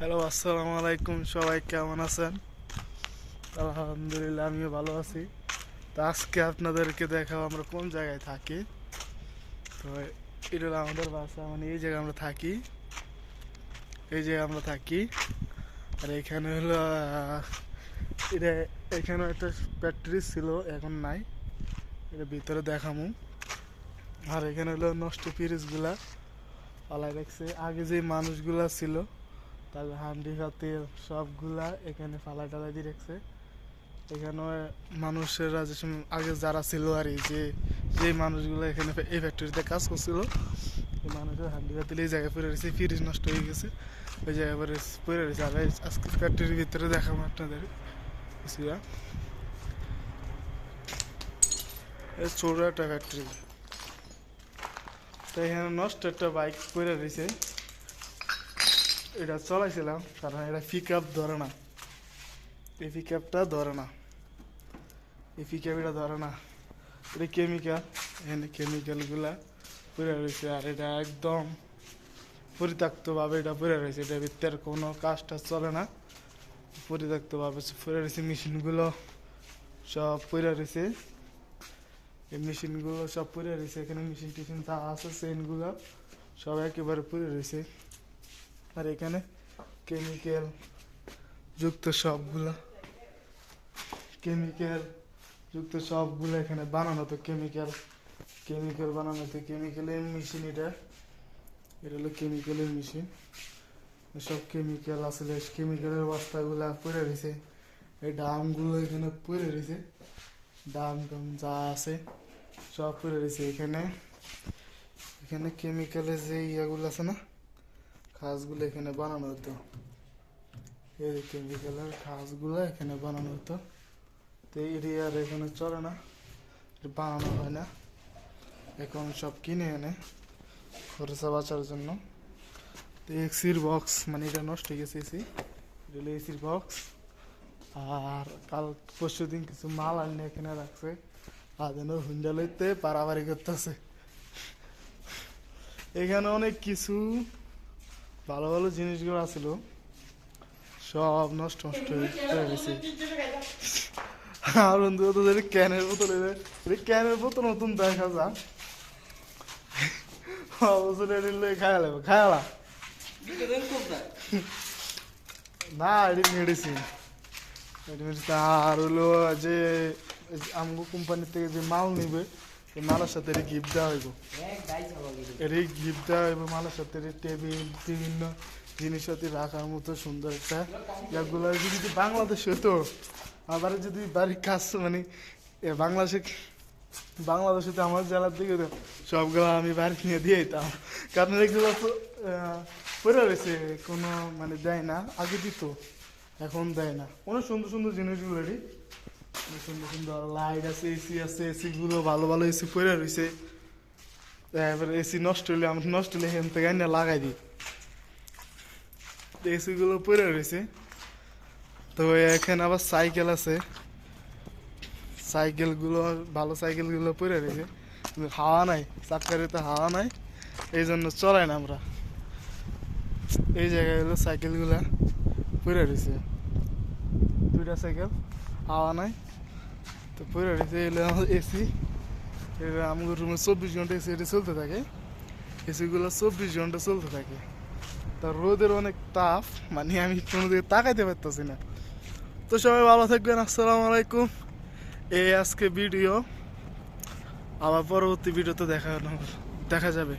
Hello আসসালামু আলাইকুম সবাই কেমন আছেন? আলহামদুলিল্লাহ, আমিও ভালো আছি। তো আজকে আপনাদেরকে দেখাবো আমরা কোন জায়গায় থাকি। তো এটা আমাদের বাসা মানে এই জায়গায় আমরা থাকি। এই জায়গায় আমরা থাকি। আর এখানে হলো এটা এখানে একটা ফ্যাক্টরি ছিল, এখন নাই। এটা ভিতরে দেখামু। আর এখানে হলো নষ্ট পিরিজগুলা পালাই রাখছে আগে যে মানুষগুলা ছিল তারপর হান্ডি হাতে সবগুলা এখানে ফালাই টালাই দিয়ে রাখছে। এখানে মানুষেরা আগে যারা ছিল আর যে যে মানুষগুলো এখানে এই ফ্যাক্টরিতে কাজ করছিল, এই মানুষের হান্ডি হাতে এই জায়গায় পড়ে রয়েছে, ফ্রিজ নষ্ট হয়ে গেছে। ওই জায়গায় পরে পড়ে রয়েছে। আর আজকে ফ্যাক্টরির ভিতরে দেখাবো আপনাদের। কিছুটা ছোট একটা ফ্যাক্টরি তো এখানে নষ্ট একটা বাইক পড়ে রয়েছে। এটা চলাইছিলাম, কারণ এটা পিক আপ ধরে না। এই পিক আপটা ধরে না। এই পিক আপ এটা ধরে না। এটা কেমিক্যাল এখানে কেমিক্যালগুলা পড়ে রয়েছে, আর এটা একদম পরিত্যক্তভাবে এটা পড়ে রয়েছে। এটা ভিতরে কোনো কাজ টাজ চলে না। পরিত্যক্তভাবে পড়ে রয়েছে, মেশিনগুলো সব পড়ে রয়েছে। এই মেশিনগুলো সব পড়ে রয়েছে, এখানে মেশিন টেশিন যা আছে চেনগুলো সব একেবারে পড়ে রয়েছে। আর এখানে কেমিক্যাল যুক্ত সবগুলো। কেমিক্যাল যুক্ত সবগুলো এখানে বানানো। তো কেমিক্যাল কেমিক্যাল বানানো তো কেমিক্যালের মেশিন এটা। এটা হলো কেমিক্যালের মেশিন সব কেমিক্যাল আসলে কেমিক্যালের বস্তাগুলো পড়ে রয়েছে। এই ডামগুলো এখানে পড়ে রয়েছে। ডাম টাম যা আছে, সব পড়ে রয়েছে। এখানে এখানে কেমিক্যালের যে ইয়াগুলো আছে না খাসগুলো এখানে বানানো হতো। এই কেমিক্যালের খাসগুলো এখানে বানানো হতো। তো এটি আর এখানে চলে না বানানো হয় না। এখন সব কিনে এনে খরচা বাঁচার জন্য। তো এসির বক্স মানে এটা নষ্ট হয়ে গেছে এসি এটা এসির বক্স। আর কাল পরশু দিন কিছু মাল আনিয়ে এখানে রাখছে। আর যেন হুন্ডা লইতে পারাবারি করতেছে। এখানে অনেক কিছু ভালো ভালো জিনিসগুলো আছিল, সব নষ্ট নষ্ট হয়ে গেছে। আর বন্ধু তো যদি ক্যানের বোতল ক্যানের বোতল নতুন দেখা যা। অবশ্যই এটা লই খায়া লাগবে খায়ালা না, এটি মেডিসিন এটি মেডিসিন আর হলো যে আমগো কোম্পানি থেকে যে মাল নিবে মালের সাথে এটি গিফট দেওয়া হইব। এটি গিফট দেওয়া হইব মালের সাথে টেবিল বিভিন্ন জিনিসপাতি রাখার মতো সুন্দর একটা ইয়াগুলো যদি বাংলাদেশে হতো আবার যদি বাড়ির কাজ মানে এ বাংলাদেশে বাংলাদেশে তো আমার জেলার দিকে তো সবগুলো আমি বাড়ি নিয়ে দিয়ে দিতাম কারণ এগুলো তো পড়ে রয়েছে কোনো মানে দেয় না আগে দিত এখন দেয় না। অনেক সুন্দর সুন্দর জিনিসগুলো সুন্দর লাইট আছে এসি আছে ভালো ভালো নষ্ট লাগাই দিই। তো এখানে আবার সাইকেল আছে। সাইকেলগুলো ভালো পড়ে রয়েছে কিন্তু হাওয়া নাই চাক্কারিতে হাওয়া নাই। এই জন্য চলাই না আমরা। এই জায়গায় হলো সাইকেলগুলা পড়ে রয়েছে দুইটা সাইকেল হাওয়া নাই। তো পড়ে রয়েছে এগুলো এসি। এটা আমাদের রুমে চব্বিশ ঘণ্টা এসি এটা চলতে থাকে। এসিগুলো চব্বিশ ঘণ্টা চলতে থাকে। তা রোদের অনেক তাপ মানে আমি কোনো দিকে তাকাইতে পারতেছি না। তো সবাই ভালো থাকবেন, আসসালামু আলাইকুম। এই আজকে ভিডিও আবার পরবর্তী ভিডিওতে দেখা দেখা যাবে।